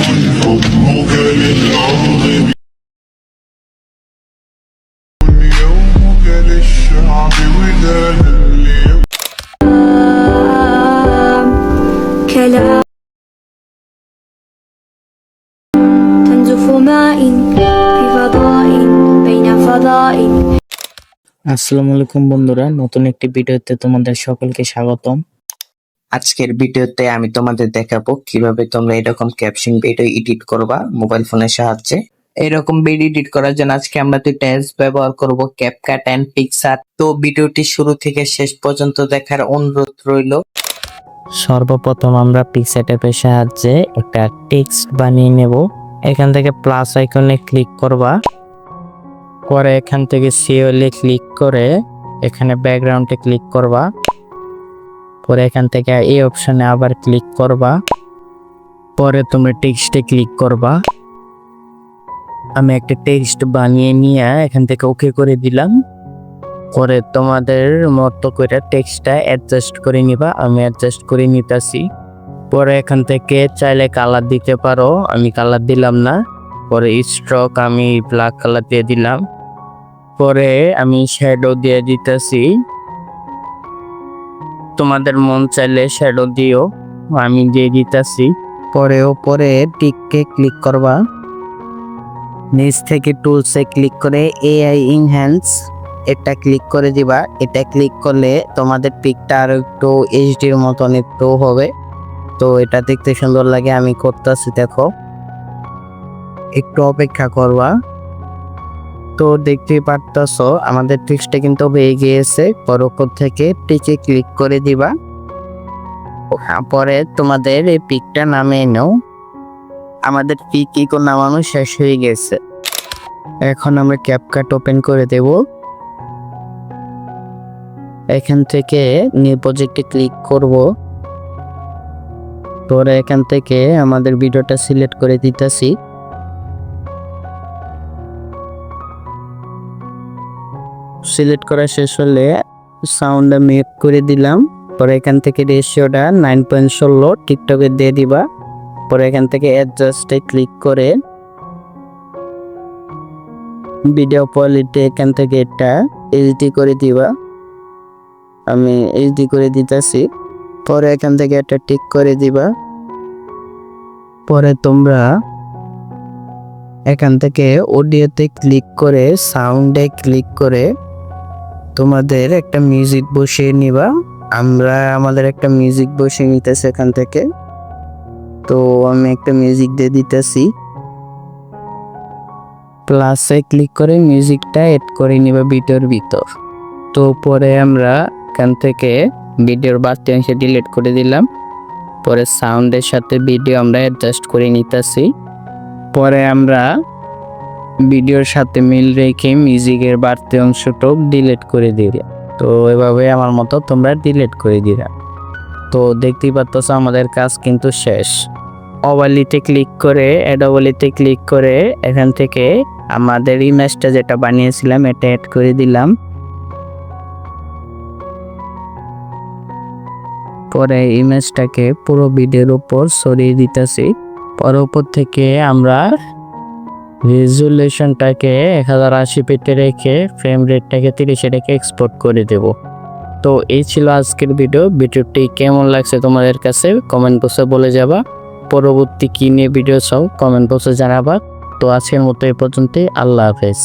حبك للأرض يومك للشعب ودادا ليوم كلام تنزف ماء في فضاء بين فضاء আসসালামু আলাইকুম বন্ধুরা নতুন একটি ভিডিওতে তোমাদের সকলকে স্বাগতম আজকের ভিডিওতে আমি তোমাদের দেখাবো কীভাবে তোমরা এরকম ক্যাপশন ভিডিও এডিট করবা মোবাইল ফোনের সাহায্যে। এরকম ভিডিও এডিট করার জন্য আজকে আমরা দুইটা অ্যাপস ব্যবহার করব ক্যাপকাট এন্ড পিক্সার তো ভিডিওটি শুরু থেকে শেষ পর্যন্ত দেখার অনুরোধ রইল। সর্বপ্রথম আমরা পিক্সেট অ্যাপের সাহায্যে একটা টেক্সট বানিয়ে নেব। এখান থেকে প্লাস আইকনে ক্লিক করবা। পরে এখান থেকে সিওলে ক্লিক করে এখানে ব্যাকগ্রাউন্ডে ক্লিক করবা। পরে এখান থেকে এই অপশনে আবার ক্লিক করবা। পরে তুমি টেক্সটে ক্লিক করবা। আমি একটা টেক্সট বানিয়ে নিয়ে এখান থেকে ওকে করে দিলাম। পরে তোমাদের মতো করে টেক্সটটা অ্যাডজাস্ট করে নিবা। আমি অ্যাডজাস্ট করে নিতেছি। পরে এখান থেকে চাইলে কালার দিতে পারো। আমি কালার দিলাম না। পরে স্ট্রক আমি ব্ল্যাক কালার দিয়ে দিলাম। পরে আমি শ্যাডো দিয়ে দিতেছি। তোমাদের মন চাইলে শ্যাডো দিও। আমি দিয়ে দিতেছি। পরে ওপরে টিককে ক্লিক করবা। নিচ থেকে টুলসে ক্লিক করে এআই ইনহ্যান্স এটা ক্লিক করে দিবা। এটা ক্লিক করলে তোমাদের পিকটা আরও একটু এইচডির মতন একটু হবে। তো এটা দেখতে সুন্দর লাগে, আমি করতেছি, দেখো। একটু অপেক্ষা করবা। তো দেখতেই পারতেছ, আমাদের টেক্সটটা কিন্তু হয়ে গিয়েছে। পর উপর থেকে টিকে ক্লিক করে দিবা। পরে তোমাদের এই পিকটা নামিয়ে নাও। আমাদের পিক ইকো নামানো শেষ হয়ে গেছে। এখন আমরা ক্যাপকাট ওপেন করে দেব। এখান থেকে নিউ প্রজেক্টে ক্লিক করব। পরে এখান থেকে আমাদের ভিডিওটা সিলেক্ট করে দিতেছি। সিলেক্ট করা শেষ হলে সাউন্ডটা মেক করে দিলাম। পরে এখান থেকে রেশিওটা নাইন পয়েন্ট ষোলো টিকটকে দিয়ে দিবা। পরে এখান থেকে অ্যাডজাস্টে ক্লিক করে ভিডিও কোয়ালিটি এখান থেকে এটা এইচডি করে দিবা। আমি এইচডি করে দিতেছি। পরে এখান থেকে এটা টিক করে দিবা। পরে তোমরা এখান থেকে অডিওতে ক্লিক করে সাউন্ডে ক্লিক করে তোমাদের একটা মিউজিক বসিয়ে নিবা। আমরা আমাদের একটা মিউজিক বসিয়ে নিতেছি এখান থেকে। তো আমি একটা মিউজিক দিয়ে দিতেছি। প্লাসে ক্লিক করে মিউজিকটা এড করে নিবা ভিডিওর ভিতর। তো পরে আমরা এখান থেকে ভিডিওর বাড়তি অংশে ডিলিট করে দিলাম। পরে সাউন্ডের সাথে ভিডিও আমরা অ্যাডজাস্ট করে নিতেছি। পরে আমরা ভিডিওর সাথে মিল রেখে মিউজিকের বাড়তি অংশটাও ডিলিট করে দিলাম তো এভাবে আমার মতো তোমরা ডিলিট করে দিলাম তো দেখতেই পাচ্ছ আমাদের কাজ কিন্তু শেষ। ওভালিতে ক্লিক করে অ্যাডোভালিতে ক্লিক করে এখান থেকে আমাদের ইমেজটা যেটা বানিয়েছিলাম, এটা অ্যাড করে দিলাম। পরে ইমেজটাকে পুরো ভিডিওর উপর সরিয়ে দিতেছি। পরে উপর থেকে আমরা রেজুলেশনটাকে এক হাজার আশি পেটে রেখে ফ্রেম রেটটাকে তিরিশে রেখে এক্সপোর্ট করে দেব। তো এই ছিল আজকের ভিডিও ভিডিওটি কেমন লাগছে তোমাদের কাছে কমেন্ট বক্সে বলে যাবা। পরবর্তী কী নিয়ে ভিডিও চাও কমেন্ট বক্সে জানাবা। তো আজকের মতো এই পর্যন্তই। আল্লাহ হাফেজ।